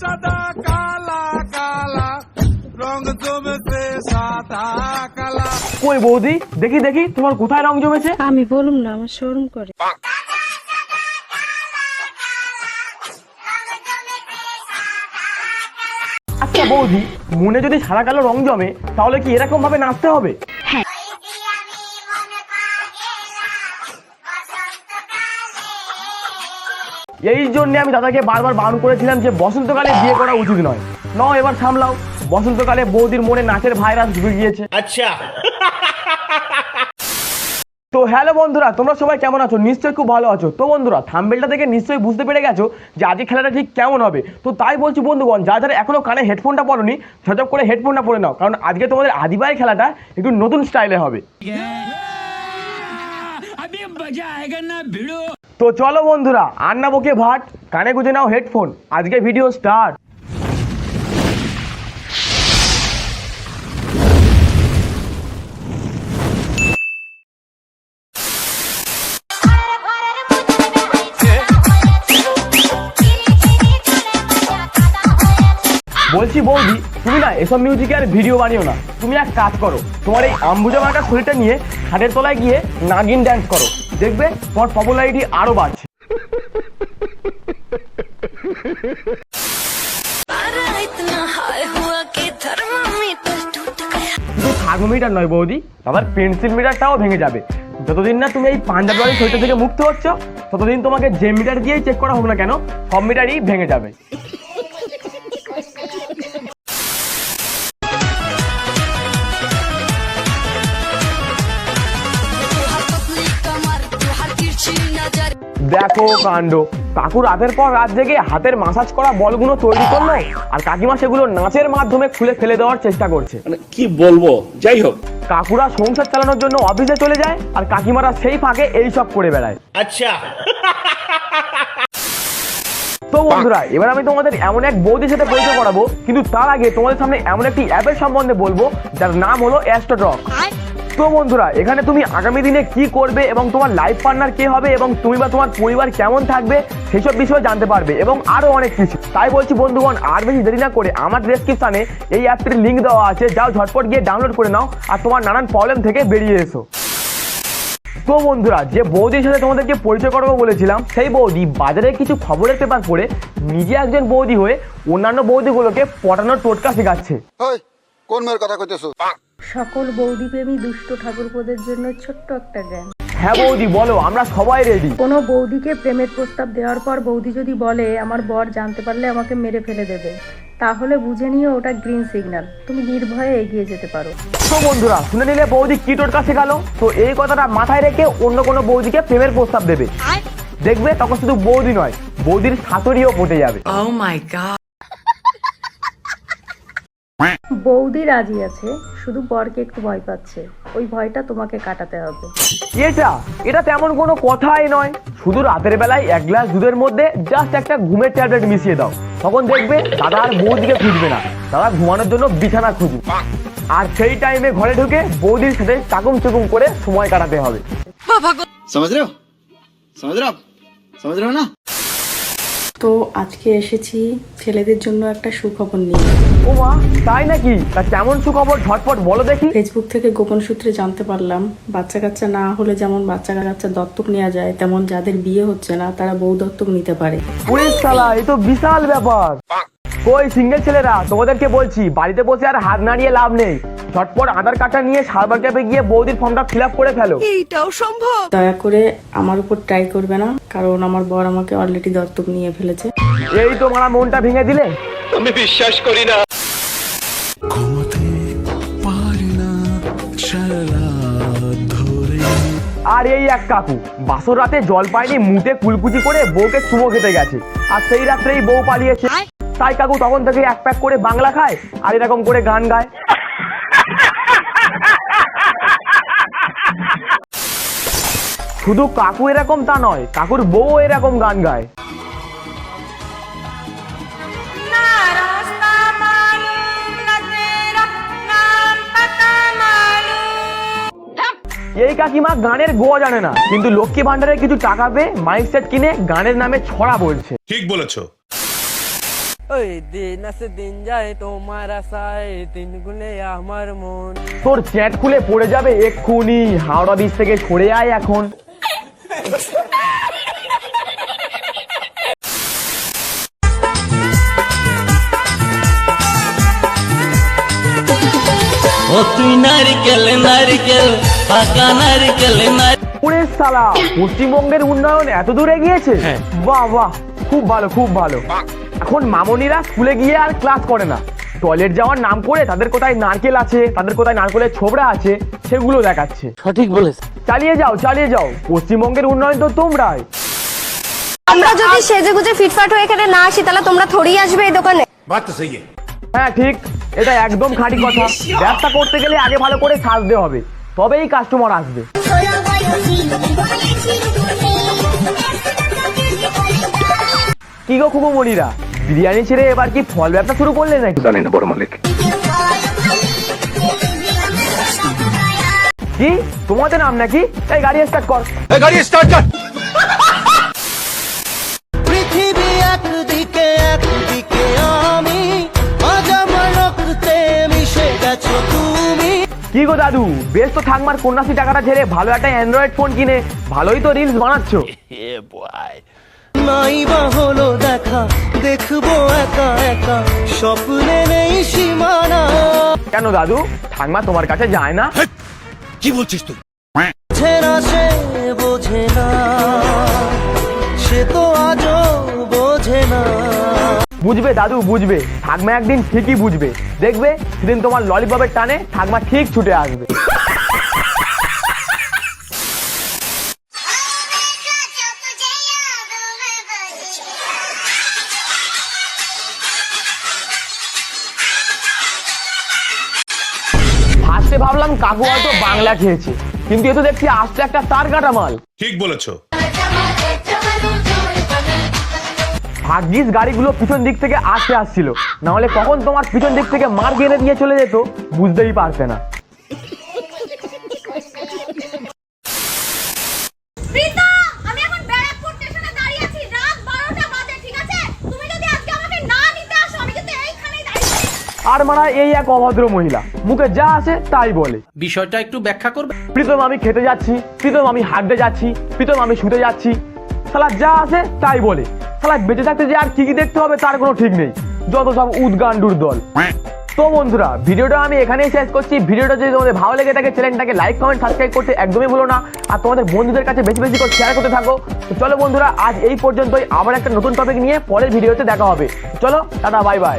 সাদা কালা কালা রং জমেছে সাদা কালা। কই বৌদি? দেখি দেখি তোমার কোথায় রং জমেছে? আমি বলুম না আমার শোরুম করে। আচ্ছা বৌদি মনে যদি সাদা কালো রং জমে তাহলে কি এরকম ভাবে নাচতে হবে? এই জন্যে আমি দাদাকে বারবার বারণ করেছিলাম যে বসন্তকালে বিয়ে করা উচিত নয়। ন এবার সামলাও। বসন্তকালে বৌদির মনে নাচের ভাইরাস ঢুকে গিয়েছে। আচ্ছা। তো হ্যালো বন্ধুরা তোমরা সবাই কেমন আছো? নিশ্চয়ই খুব ভালো আছো। তো বন্ধুরা থাম্বেলটা থেকে নিশ্চয়ই বুঝতে পেরে গেছো যে আজকে খেলাটা ঠিক কেমন হবে। তো তাই বলছি বন্ধুগণ যা যারা এখনও কানে হেডফোনটা পড়োনি সচক করে হেডফোনটা পরে নাও। কারণ আজকে তোমাদের আদিবাই খেলাটা একটু নতুন স্টাইলে হবে। তো চলো বন্ধুরা, আর না বকে ভাট, কানে গুঁজে নাও হেডফোন আজকে ভিডিও স্টার্ট বলছি বৌদি, তুমি না এসব মিউজিকে আর ভিডিও বানিও না। তুমি এক কাজ করো, তোমার এই আম্বুজা মার্কা শরীরটা নিয়ে খাটের তলায় গিয়ে নাগিন ড্যান্স করো। দেখবে তোমার পপুলারিটি আরও বাড়ছে। থার্মোমিটার নয় বৌদি আবার পেন্সিল মিটারটাও ভেঙে যাবে। যতদিন না তুমি এই পাঞ্জাব রয়ের শরীরটা থেকে মুক্ত হচ্ছ ততদিন তোমাকে যে মিটার দিয়েই চেক করা হোক না কেন সব মিটারই ভেঙে যাবে। দেখো কাণ্ড। কাকু রাতের পর রাত জেগে হাতের মাসাজ করা বলগুলো তৈরি করল আর কাকিমা সেগুলো নাচের মাধ্যমে খুলে ফেলে দেওয়ার চেষ্টা করছে। মানে কি বলব? যাই হোক। কাকুরা সংসার চালানোর জন্য অফিসে চলে যায় আর কাকিমারা সেই ফাঁকে এই সব করে বেড়ায়। আচ্ছা। তো বন্ধুরা এবার আমি তোমাদের এমন এক বৌদির সাথে পরিচয় করাবো কিন্তু তার আগে তোমাদের সামনে এমন একটি অ্যাপের সম্বন্ধে বলব যার নাম হলো অ্যাস্ট্রোটক তো বন্ধুরা, এখানে তুমি আগামী দিনে কি করবে এবং তোমার লাইফ পার্টনার কে হবে এবং তুমি বা তোমার পরিবার কেমন থাকবে, সেসব বিষয়ে জানতে পারবে এবং আরও অনেক কিছু। তাই বলছি বন্ধুগণ, আর বেশি দেরি না করে আমার ডেসক্রিপশনে এই অ্যাপটির লিঙ্ক দেওয়া আছে, যাও ঝটপট গিয়ে ডাউনলোড করে নাও আর তোমার নানান প্রবলেম থেকে বেরিয়ে এসো। তো বন্ধুরা, যে বৌদির সাথে তোমাদেরকে পরিচয় করব বলেছিলাম, সেই বৌদি বাজারে কিছু খবরের পেপার পড়ে নিজে একজন বৌদি হয়ে অন্যান্য বৌদিগুলোকে পটানোর টোটকা শেখাচ্ছে। কোন মেয়ের কথা কইতেছো? সকল বৌদি প্রেমী দুষ্ট ঠাকুরপোদের জন্য ছোট্ট একটা জ্ঞান। হ্যাঁ বৌদি বলো আমরা সবাই রেডি কোনো বৌদিকে প্রেমের প্রস্তাব দেওয়ার পর বৌদি যদি বলে আমার বর জানতে পারলে আমাকে মেরে ফেলে দেবে তাহলে বুঝে নিও ওটা গ্রিন সিগন্যাল তুমি নির্ভয়ে এগিয়ে যেতে পারো। তো বন্ধুরা শুনে নিলে বৌদি কি টোটকা শেখালো? তো এই কথাটা মাথায় রেখে অন্য কোনো বৌদিকে প্রেমের প্রস্তাব দেবে। দেখবে তখন শুধু বৌদি নয় বৌদির শাশুড়িও ফুটে যাবে। বৌদি রাজি আছে শুধু বরকে একটু ভয় পাচ্ছে। ওই ভয়টা তোমাকে কাটাতে হবে। এটা এটা তেমন কোনো কথাই নয়। শুধু রাতের বেলায় এক গ্লাস দুধের মধ্যে জাস্ট একটা ঘুমের ট্যাবলেট মিশিয়ে দাও। তখন দেখবে দাদা আর বৌদিকে খুঁজবে না। দাদা ঘুমানোর জন্য বিছানা খুঁজবে আর সেই টাইমে ঘরে ঢুকে বৌদির সাথে চাকুম চুকুম করে সময় কাটাতে হবে। সমুদ্র সমাজ সমুদ্র না? তো আজকে এসেছি ছেলেদের জন্য একটা সুখবর নিয়ে। ও মা তাই নাকি? তা কেমন সুখবর? ঝটপট বলো দেখি। ফেসবুক থেকে গোপন সূত্রে জানতে পারলাম বাচ্চা কাচ্চা না হলে যেমন বাচ্চা কাচ্চা দত্তক নেওয়া যায় তেমন যাদের বিয়ে হচ্ছে না তারা বউ দত্তক নিতে পারে। পুলিশ সালা এই তো বিশাল ব্যাপার। কই সিঙ্গেল ছেলেরা? তোমাদেরকে বলছি বাড়িতে বসে আর হাত নাড়িয়ে লাভ নেই। ঝটপট আধার কার্ডটা নিয়ে সার্ভার ক্যাপে গিয়ে বৌদির ফর্মটা ফিল আপ করে ফেলো। এইটাও সম্ভব। দয়া করে আমার উপর ট্রাই করবে না কারণ আমার বর আমাকে অলরেডি দত্তক নিয়ে ফেলেছে। এই তো মারা মনটা ভেঙে দিলে? ঘুমাতে পারি না আর এই এক কাকু বাসর রাতে জল পায়নি মুটে কুলকুচি করে বউকে চুমো খেতে গেছে। আর সেই রাত্রেই বউ পালিয়েছে। তাই কাকু তখন থেকে এক প্যাক করে বাংলা খায় আর এরকম করে গান গায়। শুধু কাকু এরকম তা নয় কাকুর বউ এরকম গান গায়। এই কাকিমা গানের গোয়া জানে না কিন্তু লক্ষ্মী ভান্ডারে কিছু টাকা পেয়ে মাইক সেট কিনে গানের নামে ছড়া বলছে। ঠিক বলেছ। ওই দিন আছে দিন যায় তোমার আশায় তিন গুণে আমার মন। তোর চ্যাট খুলে পড়ে যাবে এক্ষুনি হাওড়া ব্রিজ থেকে সরে আয় এখন। ও তুই নারকেল নারকেল পাকা নারকেল নারকেল ওরে সালা পশ্চিমবঙ্গের উন্নয়ন এত দূর এগিয়েছে? বাহ বাহ খুব ভালো খুব ভালো। এখন মামনিরা স্কুলে গিয়ে আর ক্লাস করে না। টয়লেট যাওয়ার নাম করে তাদের কোথায় নারকেল আছে তাদের কোথায় নারকেলের ছোবড়া আছে সেগুলো দেখাচ্ছে। সঠিক বলেছে। চালিয়ে যাও চালিয়ে যাও। পশ্চিমবঙ্গের উন্নয়ন তো তোমরাই। আমরা যদি সেজে গুজে ফিটফাট হয়ে এখানে না আসি তাহলে তোমরা থরিয়ে আসবে এই দোকানে। বাত সহি হ্যাঁ ঠিক। এটা একদম খাঁটি কথা। ব্যবসা করতে গেলে আগে ভালো করে সাজতে হবে। তবেই কাস্টমার আসবে। কি গো কুকুমণিরা বিরিয়ানি ছেড়ে এবার কি ফল ব্যবসা শুরু করলে নাকি? জানি না বড় মালিক। কি? তোমাদের নাম নাকি? এই গাড়ি স্টার্ট কর। পৃথিবী গেছো তুমি? কি গো দাদু? বেশ তো ঠাকমার কন্যাশ্রী টাকাটা ছেড়ে ভালো একটা অ্যান্ড্রয়েড ফোন কিনে ভালোই তো রিলস বানাচ্ছো। নাই বা হলো দেখা দেখব একা একা স্বপ্নে নেই সীমানা। কেন দাদু? ঠাকমা তোমার কাছে যায় না। বোঝে না সে বোঝে না। সে তো আজও বোঝে না। বুঝবে, দাদু বুঝবে। ঠাকমা একদিন ঠিকই বুঝবে। দেখবে, সেদিন তোমার ললিপপের টানে ঠাকমা ঠিক ছুটে আসবে। ভাবলাম কাকু হয়তো বাংলা খেয়েছে। কিন্তু এ তো দেখছি আস্তে একটা তার কাটা মাল। ঠিক বলেছ। ভাগ্যিস গাড়িগুলো পিছন দিক থেকে আসতে আসছিল। না হলে কখন তোমার পিছন দিক থেকে মার গেড়ে দিয়ে চলে যেত বুঝতেই পারতে না। আমি এখন ব্যারাকপুর স্টেশনে দাঁড়িয়ে আছি। রাত 12টা বাজে ঠিক আছে? তুমি যদি আজকে আমাকে না নিতে আসো আমি কিন্তু এইখানেই দাঁড়িয়ে আছি। আর মারা এই এক অভদ্র মহিলা। মুখে যা আসে তাই বলে। বিষয়টা একটু ব্যাখ্যা করবে? প্রীতম আমি খেতে যাচ্ছি। প্রীতম আমি হাঁটতে যাচ্ছি। প্রীতম আমি শুতে যাচ্ছি। শালা যা আসে তাই বলে। শালা বেঁচে থাকতে যে আর কি কি দেখতে হবে, তার কোনো ঠিক নেই। যত সব উদ্গান্ডুর দল। তো বন্ধুরা, ভিডিওটা আমি এখানেই শেষ করছি। ভিডিওটা যদি তোমাদের ভালো লেগে থাকে, চ্যানেলটাকে লাইক কমেন্ট সাবস্ক্রাইব করতে একদমই ভুলো না। আর তোমাদের বন্ধুদের কাছে বেশি বেশি করে শেয়ার করতে থাকো। তো চলো বন্ধুরা, আজ এই পর্যন্তই। আবার একটা নতুন টপিক নিয়ে পরের ভিডিওতে দেখা হবে। চলো, টাটা বাই বাই